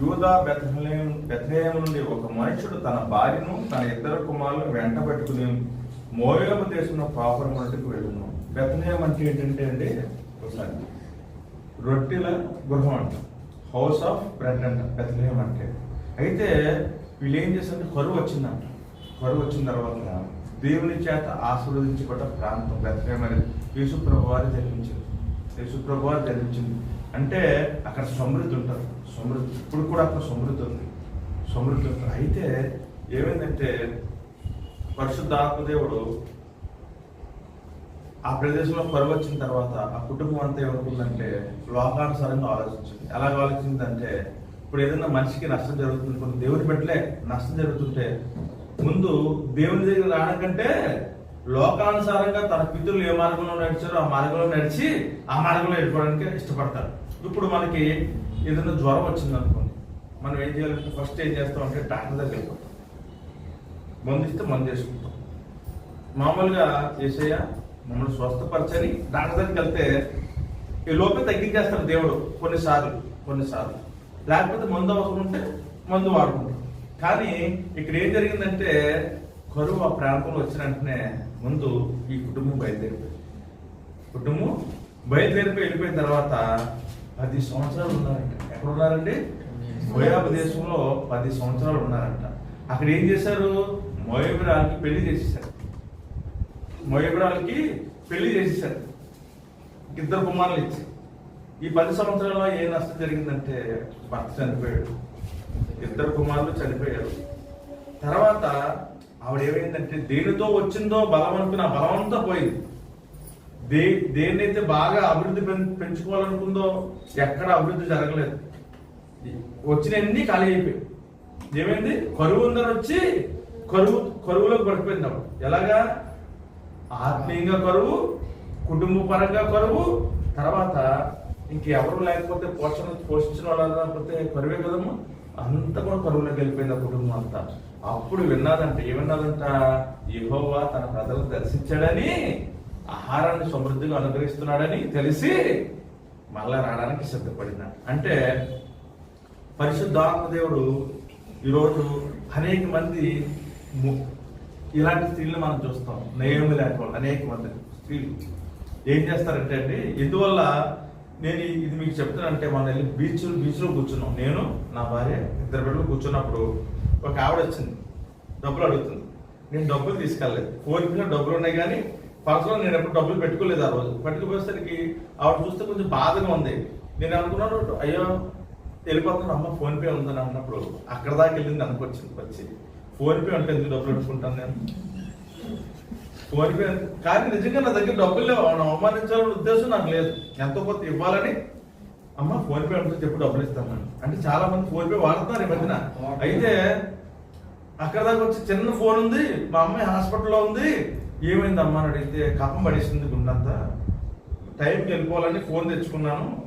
యూదా బెత్లహేం బెత్లహేము నుండి ఒక మనుషుడు తన భార్యను తన ఇద్దరు కుమారులను వెంట పెట్టుకుని మోయాబు దేశంలో పాపరం వంటికి వెళ్ళును. బెత్లహేం అంటే ఏంటంటే అండి ఒకసారి. రొట్టెల గృహం అంట. హౌస్ ఆఫ్ బ్రెడ్ అంట బెత్లహేం అంటే. అయితే వీళ్ళు ఏం చేశారంటే కరువు వచ్చిందంట. కరువు వచ్చిన తర్వాత దేవుని చేత ఆశీర్వదించబడ్డ ప్రాంతం బెత్లహేం అనేది. యేసుప్రభు వారు జన్మించింది యేసుప్రభు వారు జన్మించింది. అంటే అక్కడ సమృద్ధి ఉంటారు సమృద్ధి ఇప్పుడు కూడా అక్కడ సమృద్ధి ఉంది. సమృద్ధి ఉంటారు అయితే ఏమైందంటే పరిశుద్ధాత్మ దేవుడు ఆ ప్రదేశంలో కరువు వచ్చిన తర్వాత ఆ కుటుంబం అంతా ఏమనుకుందంటే లోకానుసారంగా ఆలోచించింది. ఎలాగ ఆలోచించిందంటే ఇప్పుడు ఏదైనా మనిషికి నష్టం జరుగుతుంది కొన్ని దేవుని పెట్టలే నష్టం జరుగుతుంటే ముందు దేవుని దగ్గర రావడం కంటే లోకానుసారంగా తన పితృలు ఏ మార్గంలో నడిచారో ఆ మార్గంలో నడిచి ఆ మార్గంలో వెళ్ళిపోవడానికి ఇష్టపడతారు. ఇప్పుడు మనకి ఏదైనా జ్వరం వచ్చింది అనుకోండి మనం ఏం చేయాలంటే ఫస్ట్ ఏం చేస్తాం అంటే డాక్టర్ దగ్గర వెళ్ళిపోతాం మందు ఇస్తే మందు వేసుకుంటాం. మామూలుగా ఏసయ్య మమ్మల్ని స్వస్థపరచని డాక్టర్ దగ్గరికి వెళ్తే ఈ లోపే తగ్గించేస్తాడు దేవుడు కొన్నిసార్లు కొన్నిసార్లు. లేకపోతే మందు అవసరం ఉంటే మందు వాడుకుంటాం. కానీ ఇక్కడ ఏం జరిగిందంటే కరువు ఆ ప్రాంతంలో వచ్చిన వెంటనే ముందు ఈ కుటుంబం బయలుదేరిపోయింది. కుటుంబం బయలుదేరిపోయి వెళ్ళిపోయిన తర్వాత పది సంవత్సరాలు ఉన్నారంట. ఎక్కడ ఉన్నారండి మోయాబు దేశంలో పది సంవత్సరాలు ఉన్నారంట. అక్కడ ఏం చేశారు? మోయబురాలకి పెళ్ళి చేసేసారు మోయబురాలకి పెళ్ళి చేసేసారు ఇద్దరు కుమారులు ఇచ్చి. ఈ పది సంవత్సరాల్లో ఏ నష్టం జరిగిందంటే భర్త చనిపోయాడు. ఇద్దరు కుమారులు చనిపోయారు. తర్వాత ఆవిడ ఏమైందంటే దేనితో వచ్చిందో బలం అనుకున్న బలమంతా బలం అంతా పోయింది. దే దేన్నైతే బాగా అభివృద్ధి పెం- పెంచుకోవాలనుకుందో ఎక్కడ అభివృద్ధి జరగలేదు. వచ్చినన్ని ఖాళీ అయిపోయాయి. ఏమైంది? కరువు ఉందని వచ్చి కరువు కరువులోకి పడిపోయింది అప్పుడు. ఎలాగా? ఆత్మీయంగా కరువు కుటుంబ పరంగా కరువు తర్వాత ఇంకెవరు లేకపోతే పోషణ పోషించిన వాళ్ళు లేకపోతే కరువే కదమ్మా? అంతా కూడా కరువులోకి వెళ్ళిపోయింది ఆ కుటుంబం అంతా. అప్పుడు విన్నాదంట ఏమన్నాదంట? యహోవా తన ప్రజలను దర్శించాడని ఆహారాన్ని సమృద్ధిగా అనుగ్రహిస్తున్నాడని తెలిసి మళ్ళా రావడానికి సిద్ధపడిన అంటే పరిశుద్ధాత్మ దేవుడు ఈరోజు అనేక మంది ము- ఇలాంటి స్త్రీలు మనం చూస్తాం. నయమి లాంటి వాళ్ళు అనేక మంది స్త్రీలు. ఏం చేస్తారంటే అండి ఇందువల్ల నేను ఇది మీకు చెప్తానంటే మన వెళ్ళి బీచ్ బీచ్లో కూర్చున్నాం. నేను నా భార్య ఇద్దరు బిడ్డలు కూర్చున్నప్పుడు ఒక ఆవిడ వచ్చింది. డబ్బులు అడుగుతుంది. నేను డబ్బులు తీసుకెళ్ళలేదు. ఫోన్పేలో డబ్బులు ఉన్నాయి కానీ పర్సనల్ నేను ఎప్పుడు డబ్బులు పెట్టుకోలేదు ఆ రోజు. పెట్టుకుపోయేసరికి ఆవిడ చూస్తే కొంచెం బాధగా ఉంది. నేను అనుకున్నాను అయ్యో వెళ్ళిపోతున్నాను అమ్మ ఫోన్పే ఉందని అన్నప్పుడు అక్కడ దాకా వెళ్ళింది అనుకొచ్చింది వచ్చి. ఫోన్పే అంటే ఎందుకు డబ్బులు పెట్టుకుంటాను నేను? ఫోన్పే కానీ నిజంగా నా దగ్గర డబ్బులు లేవు. ఆవిడ అవమానించాలనే ఉద్దేశం నాకు లేదు. ఎంతో కొంత ఇవ్వాలని. అమ్మ ఫోన్పే ఉంటుంది డబ్బులు ఇస్తాను నేను. అంటే చాలా మంది ఫోన్పే వాడుతున్నారు ఈ మధ్యన. అయితే అక్కడ దాకా వచ్చి చిన్న ఫోన్ ఉంది మా అమ్మాయి హాస్పిటల్లో ఉంది. ఏమైందమ్మా అని అడిగితే కప్పం పడేసింది గుండంతా. టైంకి వెళ్ళిపోవాలని ఫోన్ తెచ్చుకున్నాను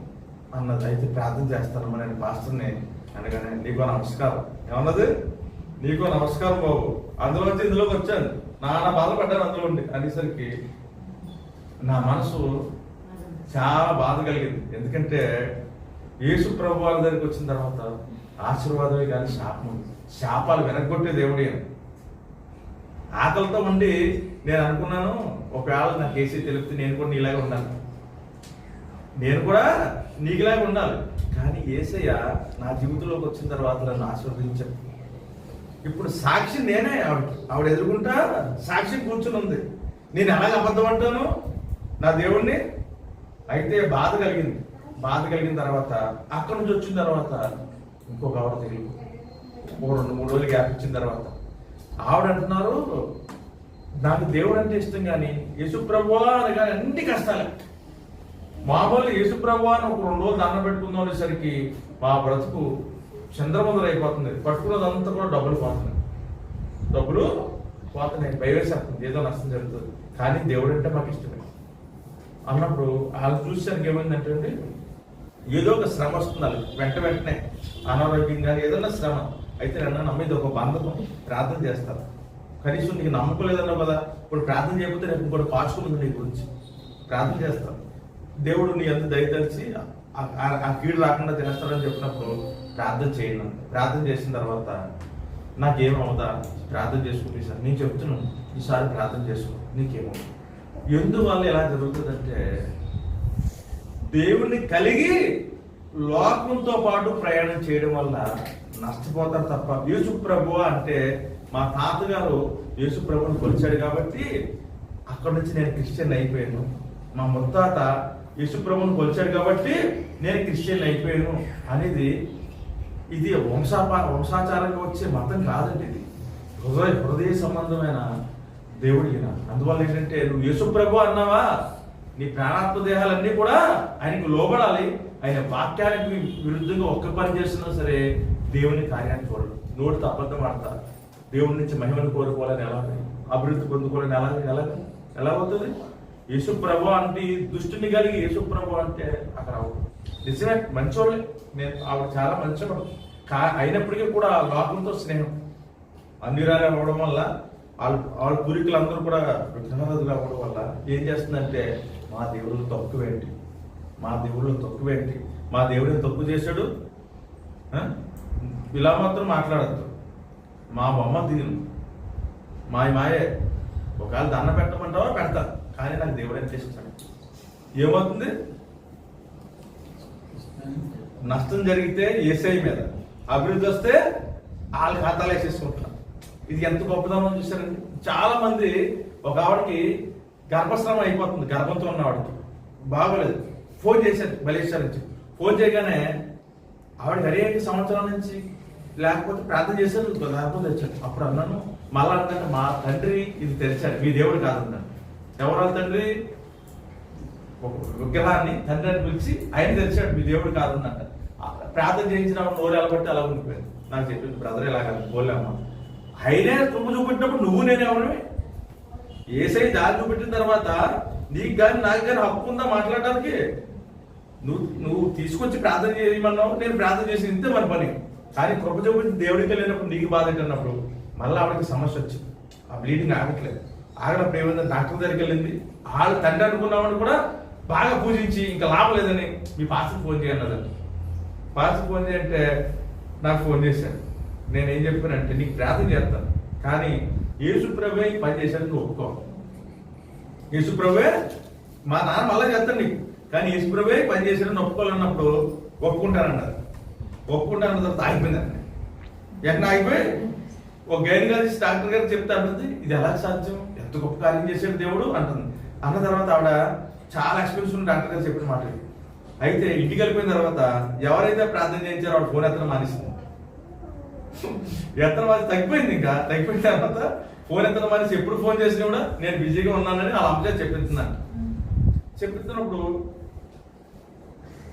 అన్నది. అయితే ప్రార్థన చేస్తానమ్మా నేను పాస్టర్ని అనగానే నీకో నమస్కారం. ఏమన్నది? నీకో నమస్కారం బాబు. అందులో వచ్చి ఇందులోకి వచ్చాను. నాన్న బాధపడ్డాను అందులో ఉండి. అనేసరికి నా మనసు చాలా బాధ కలిగింది. ఎందుకంటే యేసు ప్రభు వారి దగ్గరికి వచ్చిన తర్వాత ఆశీర్వాదమే కానీ శాపం ఉంది. శాపాలు వెనక్కొట్టే దేవుడే ఆకలితో ఉండి నేను అనుకున్నాను ఒకవేళ నాకు కేసీ తెలిపితే నేను కూడా నీలాగే ఉండాలి. నేను కూడా నీకులాగే ఉండాలి. కానీ ఏసయ్య నా జీవితంలోకి వచ్చిన తర్వాత నన్ను ఆశీర్వదించాడు. ఇప్పుడు సాక్షి నేనే ఆవిడ. ఆవిడ ఎదుర్కొంటా సాక్షి కూర్చుని ఉంది. నేను ఎలాగ అబద్ధం అంటాను? నా దేవుణ్ణి? అయితే బాధ కలిగింది. బాధ కలిగిన తర్వాత అక్కడి నుంచి వచ్చిన తర్వాత ఇంకొక ఆవిడ తెలియదు ఓ రెండు మూడు రోజులు గ్యాప్ ఇచ్చిన తర్వాత. ఆవిడ అంటున్నారు నాకు దేవుడు అంటే ఇష్టం కానీ యేసుప్రభు అని కానీ అన్ని కష్టాలే. మామూలు యేసుప్రభు అని ఒక రెండు రోజులు దండం పెట్టుకుందాం అనేసరికి మా బ్రతుకు చంద్రముద్ర అయిపోతుంది. పట్టుకున్నదంతా కూడా డబ్బులు పోతున్నాయి. డబ్బులు పోతున్నాయి. భయవేసేస్తుంది ఏదో నష్టం జరుగుతుంది. కానీ దేవుడు అంటే మాకు ఇష్టమే. అన్నప్పుడు వాళ్ళు చూసేసరికి ఏమైందంటే అండి, ఏదో ఒక శ్రమ వస్తుంది వాళ్ళకి. వెంట వెంటనే అనారోగ్యం కానీ ఏదైనా శ్రమ. అయితే నన్ను నమ్మేది ఒక బంధకం ప్రార్థన చేస్తారు కనీసం నీకు నమ్మకం లేదన్నావు కదా ఇప్పుడు ప్రార్థన చేయకపోతే రేపు ఇంకోటి కాచుకుంది నీ గురించి. ప్రార్థన చేస్తాను దేవుడు నీ అంత దయతలిచి ఆ- ఆ- కీడు రాకుండా తినేస్తాడని చెప్పినప్పుడు ప్రార్థన చేయను ప్రార్థన చేసిన తర్వాత నాకేమవుతా? ప్రార్థన చేసుకుంటే సార్ నేను చెప్తున్నాను ఈసారి ప్రార్థన చేసుకో నీకేమవుతుంది ఎందువల్ల ఎలా జరుగుతుందంటే దేవుణ్ణి కలిగి లోకంతో పాటు ప్రయాణం చేయడం వల్ల నష్టపోతారు తప్ప యేసు ప్రభు అంటే మా తాతగారు యేసు ప్రభుని కొలిచాడు కాబట్టి అక్కడ నుంచి నేను క్రిస్టియన్ అయిపోయాను. మా ముత్తాత యేసు ప్రభుని కొలిచాడు కాబట్టి నేను క్రిస్టియన్ అయిపోయాను అనేది ఇది వంశాపా వంశాచారంగా వచ్చే మతం కాదండి ఇది. హృదయ హృదయ సంబంధమైన దేవుడు ఈయన. అందువల్ల ఏంటంటే నువ్వు యేసు ప్రభు అన్నావా? నీ ప్రాణాత్మ దేహాలన్నీ కూడా ఆయనకు లోబడాలి. ఆయన వాక్యానికి విరుద్ధంగా ఒక్క పని చేస్తున్నా సరే దేవుని కార్యాన్ని చూడడు. నోటితో అబద్ధం ఆడతారు. దేవుడి నుంచి మహిమను కోరుకోవాలని ఎలా అభివృద్ధి పొందుకోవాలని ఎలా ఎలా ఎలా అవుతుంది? యేసు ప్రభు అంటే దుష్టిని కలిగి యేసు ప్రభు అంటే అక్కడ అవ్వదు. నిజమే మంచోళ్ళే. నేను ఆవిడ చాలా మంచోడు. కా అయినప్పటికీ కూడా లోకంతో స్నేహం. అన్నిరాలు అవ్వడం వల్ల వాళ్ళ వాళ్ళ పూర్వీకులందరూ కూడా విఘ్నరాజులు అవ్వడం వల్ల ఏం చేస్తుందంటే మా దేవుళ్ళు తక్కువేంటి మా దేవుళ్ళు తక్కువేంటి మా దేవుడిని తప్పు చేశాడు? ఇలా మాత్రం మాట్లాడద్దు. మా బొమ్మ దీని మా మాయే. ఒకవేళ దండ పెట్టమంటావా? పెడతా. కానీ నాకు దేవుడు ఎంత ఇస్తాడు ఏమవుతుంది? నష్టం జరిగితే ఏసఐ మీద. అభివృద్ధి వస్తే వాళ్ళ ఖాతాలు వేసేసుకుంటున్నారు ఇది ఎంత గొప్పదనం చూసారండి చాలా మంది ఒక ఆవిడకి గర్భస్రావం అయిపోతుంది. గర్భంతో ఉన్న ఆవిడకి. బాగోలేదు. ఫోన్ చేశారు. మలేషియా నుంచి. ఫోన్ చేయగానే ఆవిడ అనేక సంవత్సరాల నుంచి లేకపోతే ప్రార్థన చేశారు లేకపోతే తెచ్చారు అప్పుడు అన్నాను మళ్ళా అంటే మా తండ్రి ఇది తెరిచాడు మీ దేవుడు కాదన్నాను ఎవరు తండ్రి? ఒక విగ్రహాన్ని తండ్రిని పిలిచి ఆయన తెరిచాడు మీ దేవుడు కాదన్నట్ట ప్రార్థన చేయించిన నోరు ఎలబట్టి అలా ఉండిపోయింది నాకు చెప్పింది బ్రదర్ ఇలాగ పోలేమ్మా. ఆయనే తుమ్ము చూపెట్టినప్పుడు నువ్వు నేను ఎవరివి? ఏసై దారి చూపెట్టిన తర్వాత నీకు కానీ నాకు కానీ హక్కు ఉందా మాట్లాడడానికి నువ్వు నువ్వు తీసుకొచ్చి ప్రార్థన చేయమన్నావు నేను ప్రార్థన చేసి ఇంతే మన పని. కానీ కృప చూపించి దేవుడికి వెళ్ళినప్పుడు నీకు బాధ అన్నప్పుడు మళ్ళీ ఆవిడకి సమస్య వచ్చింది. ఆ బ్లీడింగ్ ఆగట్లేదు. ఆగనప్పుడు ఏమైంది డాక్టర్ దగ్గరికి వెళ్ళింది. వాళ్ళ తండ్రి అనుకున్నామని కూడా బాగా పూజించి ఇంకా లాభం లేదని మీ పాస్టర్ ఫోన్ చేయన్నదండి పాస్టర్ ఫోన్ చేయంటే నాకు ఫోన్ చేశాను నేను ఏం చెప్పానంటే నీకు ప్రార్థన చేస్తాను. కానీ యేసుప్రభే పని చేశాను నువ్వు ఒప్పుకో. యేసుప్రభే మా నాన్న మళ్ళా చేస్తాను నీకు. కానీ యేసుప్రభే పని ఈ పని చేశాడని ఒప్పుకోవాలన్నప్పుడు ఒప్పుకుంటానన్నారు ఒప్పుకుంటాను తర్వాత ఆగిపోయిందండి ఎక్కడ ఆగిపోయి? ఒక గైడ్ గారి డాక్టర్ గారు చెప్తా అంటుంది ఇది ఎలా సాధ్యం? ఎంత గొప్ప కార్యం చేశాడు దేవుడు? అంటుంది. అన్న తర్వాత ఆవిడ చాలా ఎక్స్పీరియన్స్ ఉన్న డాక్టర్ గారు చెప్పిన మాట అయితే ఇంటికి వెళ్ళిపోయిన తర్వాత ఎవరైతే ప్రార్థన చేయించారో వాడు ఫోన్ ఎత్తడం మానేసింది. ఎత్తడం మానేసి తగ్గిపోయింది ఇంకా. తగ్గిపోయిన తర్వాత ఫోన్ ఎత్తడం మానేసి ఎప్పుడు ఫోన్ చేసినా కూడా నేను బిజీగా ఉన్నానని వాళ్ళ అమ్మచే చెప్పిస్తున్నాను చెప్పిస్తున్నప్పుడు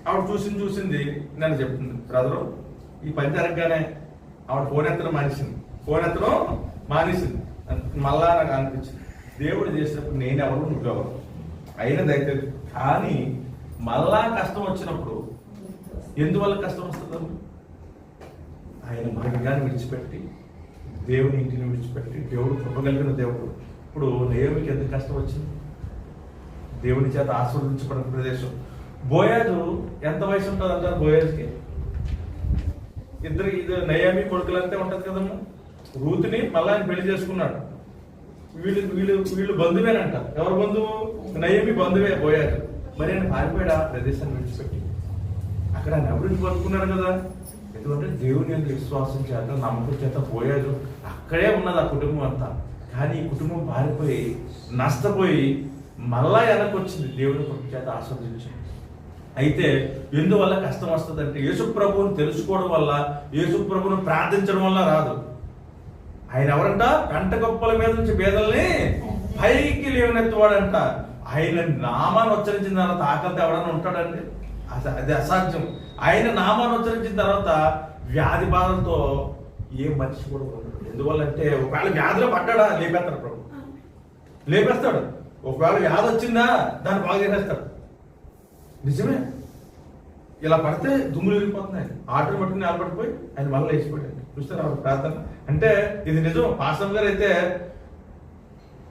ఆవిడ చూసింది చూసింది. నన్ను చెప్తుంది బ్రదరు ఈ పని జరగగానే ఆవిడ ఫోన్ ఎత్తడం మానేసింది. ఫోన్ ఎత్తడం మానేసింది. మళ్ళా నాకు అనిపించింది. దేవుడు చేసినప్పుడు నేను ఎవరు నువ్వెవరు అయిన దయచేసి కానీ మళ్ళా కష్టం వచ్చినప్పుడు ఎందువల్ల కష్టం వస్తుంది? ఆయన మార్గాన్ని విడిచిపెట్టి దేవుని ఇంటిని విడిచిపెట్టి దేవుడు కృపగలిగిన దేవుడు. ఇప్పుడు నేమికి ఎంత కష్టం వచ్చింది? దేవుని చేత ఆస్వాదించబడిన ప్రదేశం. బోయాజు ఎంత వయసు ఉంటుంది అంటారు బోయాజ్కి ఇద్దరు ఇది నయామి కొడుకులంతే ఉంటుంది కదమ్మా. రూతిని మళ్ళా ఆయన పెళ్ళి చేసుకున్నాడు. వీళ్ళు వీళ్ళు వీళ్ళు బంధువేనంట. ఎవరు బంధువు? నయమి బంధువే బోయాజు మరి ఆయన పారిపోయాడు? ఆ ప్రదేశాన్ని విడిచిపెట్టి. అక్కడ ఆయన అభివృద్ధి పలుకున్నారు కదా? ఎందుకంటే దేవుని యొక్క విశ్వాసం చేత నమ్మకం చేత పోయాడు అక్కడే ఉన్నది ఆ కుటుంబం అంతా. కానీ ఈ కుటుంబం పారిపోయి నష్టపోయి మళ్ళా వెనక్కి వచ్చింది దేవుని చేత ఆస్వాదించింది. అయితే ఎందువల్ల కష్టం వస్తుందంటే యేసుప్రభువుని తెలుసుకోవడం వల్ల యేసుప్రభువుని ప్రార్థించడం వల్ల రాదు. ఆయన ఎవరంట? కంట గొప్పల మీద నుంచి పేదల్ని పైకి లేవనెత్తువాడంట. ఆయన నామాన్ని ఉచ్చరించిన తర్వాత ఆకలితో ఎవడన్నా ఉంటాడండి? అస- అది అసాధ్యం. ఆయన నామాన్ని ఉచ్చరించిన తర్వాత వ్యాధి బాధలతో ఏ మనిషి కూడా ఉండడు. ఎందువల్లంటే ఒకవేళ వ్యాధిలో పడ్డాడా? లేపేస్తాడు ప్రభు. లేపేస్తాడు. ఒకవేళ వ్యాధి వచ్చిందా? దాన్ని బాగా చేసేస్తాడు. నిజమే. ఇలా పడితే దుమ్ములు వెళ్ళిపోతున్నాయి ఆటలు పట్టుకుని నిలబడిపోయి ఆయన మళ్ళీ వేసిపోయాడు చూస్తారు ఆవిడ ప్రార్థన? అంటే ఇది నిజం. పాసం గారు అయితే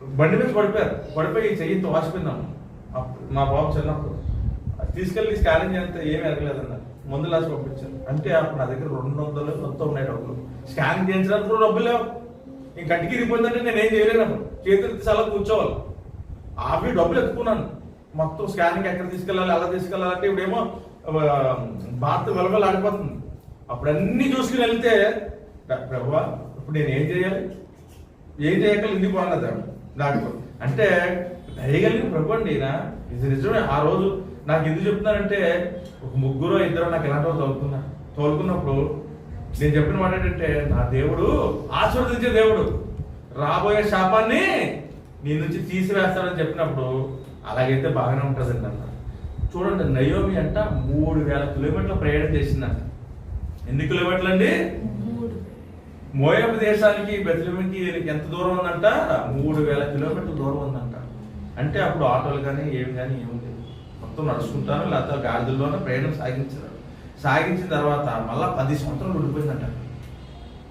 బండి మీద పడిపోయారు. పడిపోయి చెయ్యి చెయ్యితో అప్పుడు మా బాబు చిన్నప్పుడు. తీసుకెళ్ళి స్కానింగ్ చేస్తే ఏమి ఎరగలేదన్నారు ముందు లాసి పంపించారు. అంటే అప్పుడు నా దగ్గర రెండు వందలు మొత్తం ఉన్నాయి డబ్బులు. స్కాన్ చేయించడానికి కూడా డబ్బులు లేవు. ఇంక కట్టికి ఇరిగిపోయిందంటే నేను చేయలేను అప్పుడు. చేతులు చాలా కూర్చోవాలి. అవి డబ్బులు ఎత్తుకున్నాను. మొత్తం స్కానింగ్ ఎక్కడ తీసుకెళ్ళాలి ఎలా తీసుకెళ్ళాలంటే ఇప్పుడేమో భారత వెలవలు ఆడిపోతుంది. అప్పుడు అన్ని చూసుకుని వెళ్తే ప్రభా ఇప్పుడు నేను ఏం చేయాలి? ఏం చేయగల ఇంటికి బాగున్నది నాకు అంటే దయగలిగిన ప్రభు అండి ఈయన. ఇది నిజమే. ఆ రోజు నాకు ఎందుకు చెప్తున్నానంటే ఒక ముగ్గురు ఇద్దరు నాకు ఎలాంటి వాళ్ళు తోలుకున్నా తోలుకున్నప్పుడు నేను చెప్పిన మాట ఏంటంటే నా దేవుడు ఆశీర్వదించే దేవుడు. రాబోయే శాపాన్ని నీ నుంచి తీసివేస్తాడని చెప్పినప్పుడు అలాగైతే బాగానే ఉంటుందండి అన్న. చూడండి నయోమి అంట మూడు వేల కిలోమీటర్ల ప్రయాణం చేసిందంట. ఎన్ని కిలోమీటర్లు అండి మోయబ్ దేశానికి బెత్లెహేమ్కి ఎంత దూరం ఉందంట? మూడు వేల కిలోమీటర్ల దూరం ఉందంట. అంటే అప్పుడు ఆటోలు కానీ ఏమి కానీ ఏమి లేదు మొత్తం నడుచుకుంటాను లేకపోతే గాడిదల్లోనే ప్రయాణం సాగించారు. సాగించిన తర్వాత మళ్ళా పది సంవత్సరాలు ఉండిపోయిందంట.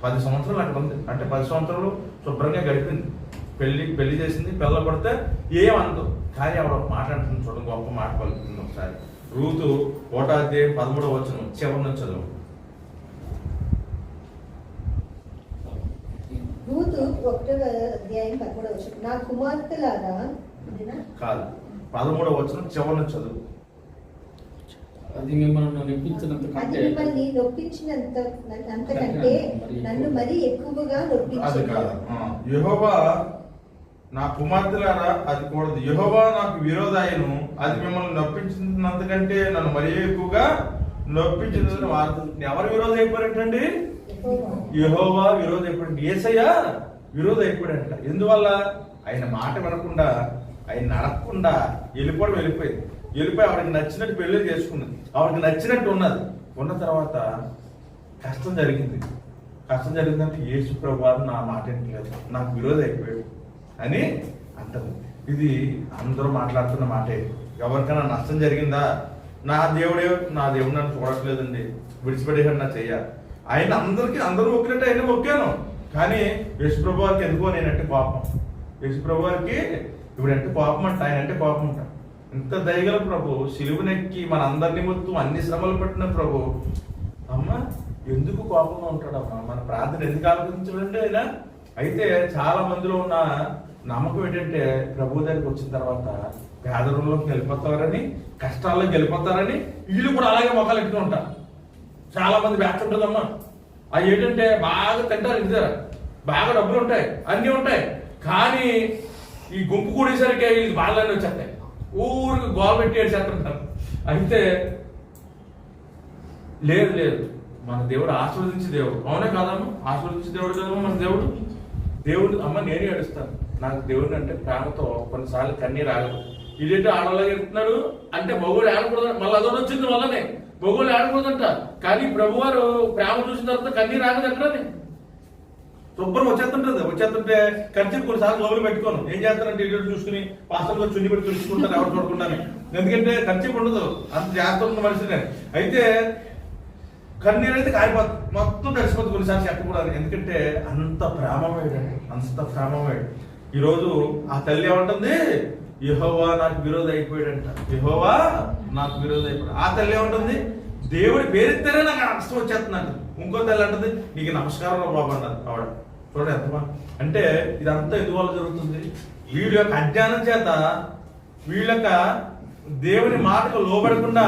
పది సంవత్సరాలు అక్కడ ఉంది. అంటే పది సంవత్సరాలు శుభ్రంగా గడిపింది. పెళ్ళి పెళ్ళి చేసింది పిల్లలు పడితే ఏమనదు కానీ ఆవిడ ఒక మాట అంటుంది చూడండి గొప్ప మాట పలుకుతుంది ఒకసారి. రూతు ఓటాధ్యాయం పదమూడవ వచ్చిన చివరి నుంచి చదువు. రూతు ఒకటవ అధ్యాయం పదమూడవ వచనం. నా కుమార్తెలారా? కాదు పదమూడవ వచ్చిన చివరి నుంచి చదువు. అది మిమ్మల్ని నొప్పించినంత అది కంటే మిమ్మల్ని నొప్పించినంత అంతకంటే నన్ను మరీ ఎక్కువగా నొప్పించింది. కాదు యహోవా నా కుమార్తెలారా అది కూడదు. యహోవా నాకు విరోధాయను అది మిమ్మల్ని నొప్పించినంతకంటే నన్ను మరీ ఎక్కువగా నొప్పించిందని వార్త ఎవరు విరోధం అయిపోయారంటండి? యహోవా విరోధం అయిపోయింది ఏసయ్యా విరోధం అయిపోయాడంట. ఎందువల్ల? ఆయన మాట వినకుండా ఆయన నడకుండా వెళ్ళిపోవడం వెళ్ళిపోయింది. వెళ్ళిపోయి ఆవిడకి నచ్చినట్టు పెళ్ళి చేసుకున్నది. ఆవిడకి నచ్చినట్టు ఉన్నది. ఉన్న తర్వాత కష్టం జరిగింది. కష్టం జరిగిందంటే యేసు ప్రభు నా మాట వినట్లేదు. నాకు విరోధం అయిపోయాడు. అని అంటారు. ఇది అందరూ మాట్లాడుతున్న మాటే. ఎవరికైనా నష్టం జరిగిందా? నా దేవుడే నా దేవుడు నన్ను చూడట్లేదండి. విడిచిపెట్టేసాడు నా చెయ్య. ఆయన అందరికీ అందరూ మొక్కినట్టు ఆయన మొక్కాను కానీ యశుప్రభు వారికి ఎందుకో నేనంటే పాపం యశుప్రభు వారికి ఇప్పుడంటే కోపం అంట ఆయన అంటే పాపం అంట. ఇంత దయగల ప్రభు సిలువునెక్కి మన అందరినీ మొత్తం అన్ని శ్రమలు పట్టిన ప్రభు. అమ్మ ఎందుకు కోపంగా ఉంటాడమ్మా? మన ప్రార్థన ఎందుకు ఆలోచించడండి ఆయన. అయితే చాలా మందిలో ఉన్న నమ్మకం ఏంటంటే ప్రభు దగ్గరికి వచ్చిన తర్వాత పేదరంలోకి వెళ్ళిపోతారని కష్టాల్లోకి వెళ్ళిపోతారని వీళ్ళు కూడా అలాగే మొక్కలు ఎట్టుకుని ఉంటారు. చాలా మంది బ్యాచ్ ఉంటుందమ్మా. అవి ఏంటంటే బాగా తింటారు ఇంటి బాగా డబ్బులు ఉంటాయి అన్నీ ఉంటాయి. కానీ ఈ గుంపు కూడేసరికి వీళ్ళకి బాధలన్నీ వచ్చేస్తాయి. ఊరికి గోల పెట్టి ఏడ్చేస్తుంటారు. అయితే లేదు లేదు. మన దేవుడు ఆశీర్వదించి దేవుడు. అవునే కాదమ్మా? ఆశీర్వదించి దేవుడు కదమ్మా మన దేవుడు? దేవుడు అమ్మ నేనే ఏడుస్తాను. నాకు దేవుడు అంటే ప్రేమతో కొన్నిసార్లు కన్నీరు ఆగదు. ఇదేంటి ఆడలాగా చెప్తున్నాడు? అంటే మగోడు ఆడకూడదు మళ్ళీ అదొని వచ్చింది వల్లనే. మగోళ్ళు ఆడకూడదంట. కానీ ప్రభువారు ప్రేమ చూసిన తర్వాత కన్నీరు ఆగదు ఎక్కడని శుభ్రం వచ్చేస్తుంటుంది. వచ్చేస్తుంటే ఖర్చు కొన్నిసార్లు లోపల పెట్టుకోను. ఏం చేస్తానంటే ఇటు చూసుకుని పాస్టర్లో చున్ని పెట్టి చూసుకుంటాను ఎవరు చూడకుండానే. ఎందుకంటే ఖర్చు ఉండదు. అంత జాగ్రత్త ఉన్న మనిషినే. అయితే కన్నీరు అయితే కారిపోతుంది మొత్తం తడిసిపోతుంది కొన్నిసార్లు చెప్పకూడదు ఎందుకంటే అంత ప్రేమమేడు అంత ప్రేమమేడు ఈరోజు ఆ తల్లి ఏమంటుంది? యహోవా నాకు విరోధ అయిపోయాడంట. యహోవా నాకు విరోధ అయిపోయాడు. ఆ తల్లి ఏమంటుంది? దేవుడి పేరెత్తారే నాకు నష్టం వచ్చేస్తుందంట. ఇంకో తల్లి అంటుంది నీకు నమస్కారం రా బాబు అన్నారు ఆవిడ. చూడండి ఎంత అంటే ఇదంతా ఎందువల్ల జరుగుతుంది? వీళ్ళ యొక్క అజ్ఞానం చేత వీళ్ళ యొక్క దేవుని మాటకు లోబడకుండా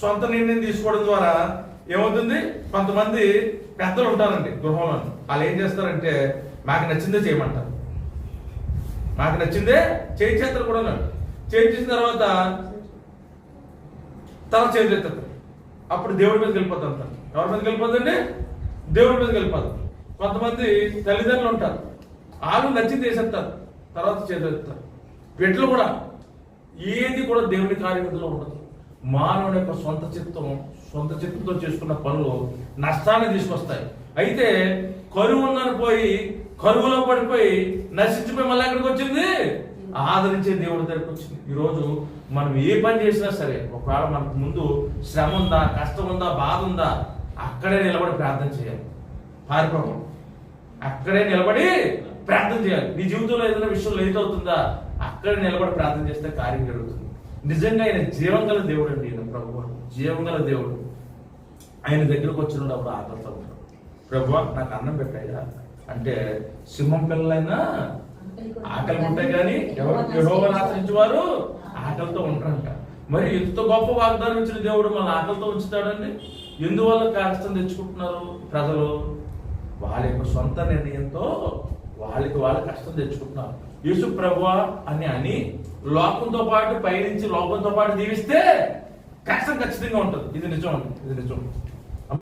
సొంత నిర్ణయం తీసుకోవడం ద్వారా ఏమవుతుంది? కొంతమంది పెద్దలు ఉంటారండి గృహంలో వాళ్ళు ఏం చేస్తారంటే మాకు నచ్చిందే చేయమంటారు. మాకు నచ్చిందే చేయించేస్తారు కూడా చేయించిన తర్వాత తర్వాత చేయించేస్తారు అప్పుడు దేవుడి మీదకి వెళ్ళిపోతారు అంటారు ఎవరి మీదకి వెళ్ళిపోతుందండి? దేవుడి మీదకి వెళ్ళిపోతారు. కొంతమంది తల్లిదండ్రులు ఉంటారు. వాళ్ళు నచ్చింది చేసేస్తారు. తర్వాత చేసేస్తారు పెట్లు కూడా ఏది కూడా దేవుని కార్యక్రమంలో ఉండదు. మానవుని యొక్క సొంత చిత్తం సొంత చిత్తంతో చేసుకున్న పనులు నష్టాన్ని తీసుకొస్తాయి. అయితే కరువు ఉందని పోయి కరువులో పడిపోయి నశించిపోయి మళ్ళీ ఎక్కడికి వచ్చింది? ఆదరించే దేవుడి దగ్గరికి వచ్చింది. ఈరోజు మనం ఏ పని చేసినా సరే ఒకవేళ మనకు ముందు శ్రమ ఉందా కష్టం ఉందా బాధ ఉందా అక్కడే నిలబడి ప్రార్థన చేయాలి. పారిపోవడం అక్కడే నిలబడి ప్రార్థన చేయాలి. నీ జీవితంలో ఏదైనా విషయం లేట్ అవుతుందా? అక్కడే నిలబడి ప్రార్థన చేస్తే కార్యం జరుగుతుంది. నిజంగా ఆయన జీవంగల దేవుడు అండి ఈయన ప్రభు జీవంగల దేవుడు. ఆయన దగ్గరకు వచ్చినప్పుడు ఆకలితో ఉంటాడు ప్రభు నాకు అన్నం పెట్టాయా అంటే సింహం పిల్లలైనా ఆకలి ఉంటాయి కానీ ఎవరు యెహోవాను వారు ఆకలితో ఉంటారంట. మరి ఇంత గొప్ప వాగ్దానం ఇచ్చిన దేవుడు మన ఆకలితో ఉంచుతాడండి? ఎందువల్ల కష్టం తెచ్చుకుంటున్నారు ప్రజలు? వాళ్ళ యొక్క సొంత నిర్ణయంతో వాళ్ళకి వాళ్ళ కష్టం తెచ్చుకుంటున్నారు. యేసు ప్రభు అని అని లోకంతో పాటు పయనించి లోకంతో పాటు దీవిస్తే కష్టం ఖచ్చితంగా ఉంటుంది. ఇది నిజం ఇది నిజం.